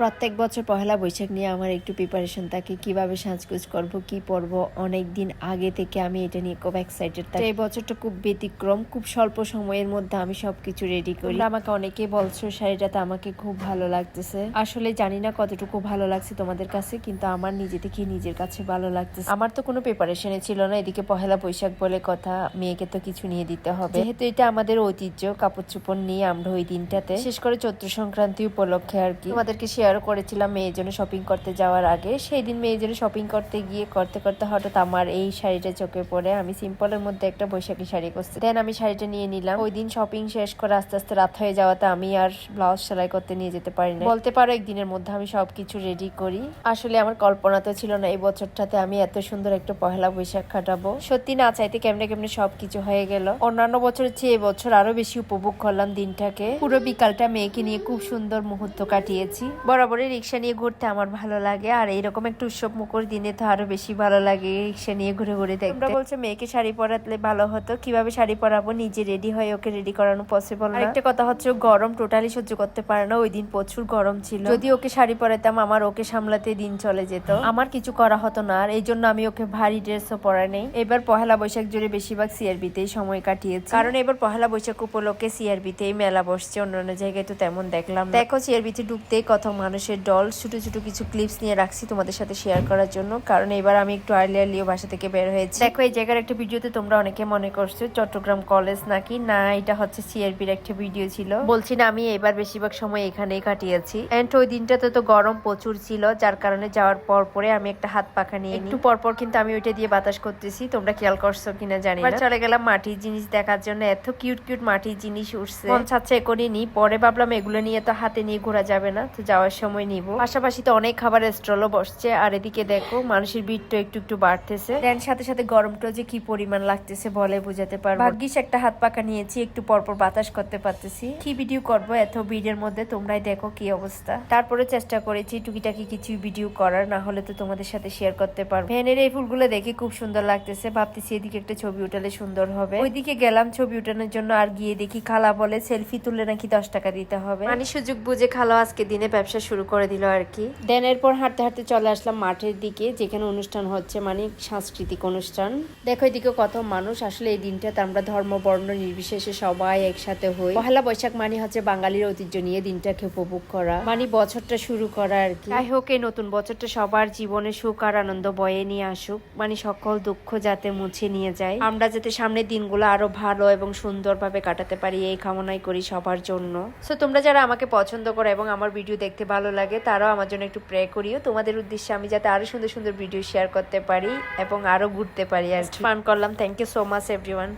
প্রত্যেক বছর পহেলা বৈশাখ নিয়ে আমার একটু প্রিপারেশন থাকে কীভাবে সাজগোজ করব কি পরব অনেক দিন আগে থেকে আমি এটা নিয়ে খুব এক্সাইটেড থাকি। এই বছরটা খুব ব্যতিক্রম খুব স্বল্প সময়ের মধ্যে আমি সবকিছু রেডি করি। আমাকে অনেকে বলছো শাড়িটাতে আমাকে খুব ভালো লাগতেছে। আসলে জানি না কতটুকু ভালো লাগছে তোমাদের কাছে কিন্তু আমার নিজে থেকে নিজের কাছে ভালো লাগতেছে। আমার তো কোনো প্রিপারেশনে ছিল না এদিকে পহেলা বৈশাখ বলে কথা মেয়েকে তো কিছু নিয়ে দিতে হবে। যেহেতু এটা আমাদের ঐতিহ্য কাপড় চোপড় নিয়ে আমরা ওই দিনটাতে বিশেষ করে চৈত্র সংক্রান্তি উপলক্ষে আর কি। তোমাদেরকে শেয়ারও করেছিলাম মেয়ের জন্য শপিং করতে যাওয়ার আগে। সেই দিন মেয়ের জন্য শপিং করতে গিয়ে, করতে করতে হঠাৎ আমার এই শাড়িটা চোখে পড়ে। আমি সিম্পলের মধ্যে একটা বৈশাখী শাড়ি করছি। দেন আমি শাড়িটা নিয়ে নিলাম। ওই দিন শপিং শেষ করে আস্তে আস্তে রাত হয়ে যাওয়াতে আমি আর ব্লাউজ সেলাই করতে নিয়ে যেতে পারি না বলতে পারো, একদিনের মধ্যে আমি সবকিছু রেডি করি। আসলে আমার কল্পনা তো ছিল না, এই বছরটাতে আমি এত সুন্দর একটা পহেলা বৈশাখ কাটাবো। সত্যি না চাইতে কেমনে কেমনে সবকিছু হয়ে গেল। অন্যান্য বছরের চেয়ে এবছর আরও বেশি উপভোগ করলাম দিনটাকে। পুরো বিকালটা মেয়েকে নিয়ে খুব সুন্দর মুহূর্ত কাটিয়েছি। বরাবরই রিক্সা নিয়ে ঘুরতে আমার ভালো লাগে। আর এইরকম একটা উৎসব মুখর দিনে তো আরও বেশি ভালো লাগে রিক্সা নিয়ে ঘুরে ঘুরে দেখতে। বলছো মেয়েকে শাড়ি পরাতলে ভালো হতো। কীভাবে শাড়ি পরাবো? নিজে রেডি হয়ে ওকে রেডি করানো পসিবল না। একটা কথা হচ্ছে গরম টোটালি সহ্য করতে পারে না। ওই দিন প্রচুর গরম ছিল। যদি ওকে শাড়ি পরাতাম আমার ওকে সামলাতে দিন চলে যেত। আমার কিছু করা হতো না আর এই জন্য আমি ওকে ভারী ড্রেসও পরাই নেই। এবার পহেলা বৈশাখ জুড়ে বেশিরভাগ সিআরবিতেই সময় কাটিয়েছি। কারণ এবার পহেলা বৈশাখ উপলক্ষে সিআরবিতেই মেলা বসছে। অন্যান্য জায়গায় তো তেমন দেখলাম। দেখো সিআরবিতে ঢুকতেই কত মানুষের ডল ছোট ছোট কিছু ক্লিপস নিয়ে রাখছি তোমাদের সাথে শেয়ার করার জন্য। কারণ এবার আমি একটু আর্লি আর্লিও বাসা থেকে বের হয়েছি। দেখো এই জায়গার একটা ভিডিওতে তোমরা অনেকে মনে করছ চট্টগ্রাম কলেজ নাকি? না এটা হচ্ছে সিআরবির একটা ভিডিও ছিল। বলছি না আমি এবার বেশিরভাগ সময় এখানেই কাটিয়েছি। এন্ড ওই দিনটাতে তো গরম প্রচুর ছিল যার কারণে যাওয়ার পর পরে আমি একটা হাত পাখা নিয়ে একটু পর পর কিন্তু আমি ওইটা দিয়ে বাতাস করতেছি তোমরা খেয়াল করছ কিনা জানি না। চলে গেলাম মাটির জিনিস দেখার জন্য এত কিউট কিউট মাটির জিনিস উঠছে। মন চাচ্ছে এখনই নি পরে ভাবলাম এগুলো নিয়ে তো হাতে নিয়ে ঘোরা যাবে না তো যাওয়ার সময় নিব। পাশাপাশি তো অনেক খাবারের স্টলও বসছে। আর এদিকে দেখো মানুষের ভিড়টা একটু একটু বাড়তেছে। দেন সাথে সাথে গরমটা যে কি পরিমাণ লাগতেছে বলে বুঝাতে পারব। ভাগ্যিস একটা হাত পাকা নিয়েছি একটু পরপর বাতাস করতে পারতেছি। কি ভিডিও করব এত ভিড়ের মধ্যে তোমরাই দেখো কি অবস্থা। তারপরে চেষ্টা করেছি টুকিটাকি কিছু ভিডিও করার না হলে তো তোমাদের সাথে শেয়ার করতে পারব। ভ্যানের এই ফুলগুলো দেখে খুব সুন্দর লাগতেছে। ভাবতেছি এদিকে একটা ছবি উঠালে সুন্দর হবে। ওইদিকে গেলাম ছবি উঠানোর জন্য আর গিয়ে দেখি খালা বলে সেলফি তুললে নাকি দশ টাকা দিতে হবে? মানে সুযোগ বুঝে খালা আজকে দিনে ব্যবসা শুরু করে দিল আর কি। দেন এরপর হাঁটতে হাঁটতে চলে আসলাম মাঠের দিকে যেখানে অনুষ্ঠান হচ্ছে মানে সাংস্কৃতিক অনুষ্ঠান। দেখো এদিকে কত মানুষ আসলে এই দিনটাতে আমরা ধর্ম বর্ণ নির্বিশেষে সবাই একসাথে হই। পহেলা বৈশাখ মানে হচ্ছে বাঙালির ঐতিহ্য নিয়ে দিনটাকে উপভোগ করা মানে বছরটা শুরু করা আর কি। যাই হোক এই নতুন বছরটা সবার জীবনে সুখ আর আনন্দ বয়ে নিয়ে আসুক মানে সকল দুঃখ যাতে মুছে নিয়ে যায়। আমরা যাতে সামনের দিনগুলো আরও ভালো এবং সুন্দরভাবে কাটাতে পারি এই কামনাই করি সবার জন্য। সো তোমরা যারা আমাকে পছন্দ করো এবং আমার ভিডিও দেখতে ভালো লাগে, তারাও আমার জন্য একটু প্রে করিও। তোমাদের উদ্দেশ্যে আমি যাতে আরও সুন্দর সুন্দর ভিডিও শেয়ার করতে পারি এবং আরও ঘুরতে পারি আর ফান করলাম thank you so much everyone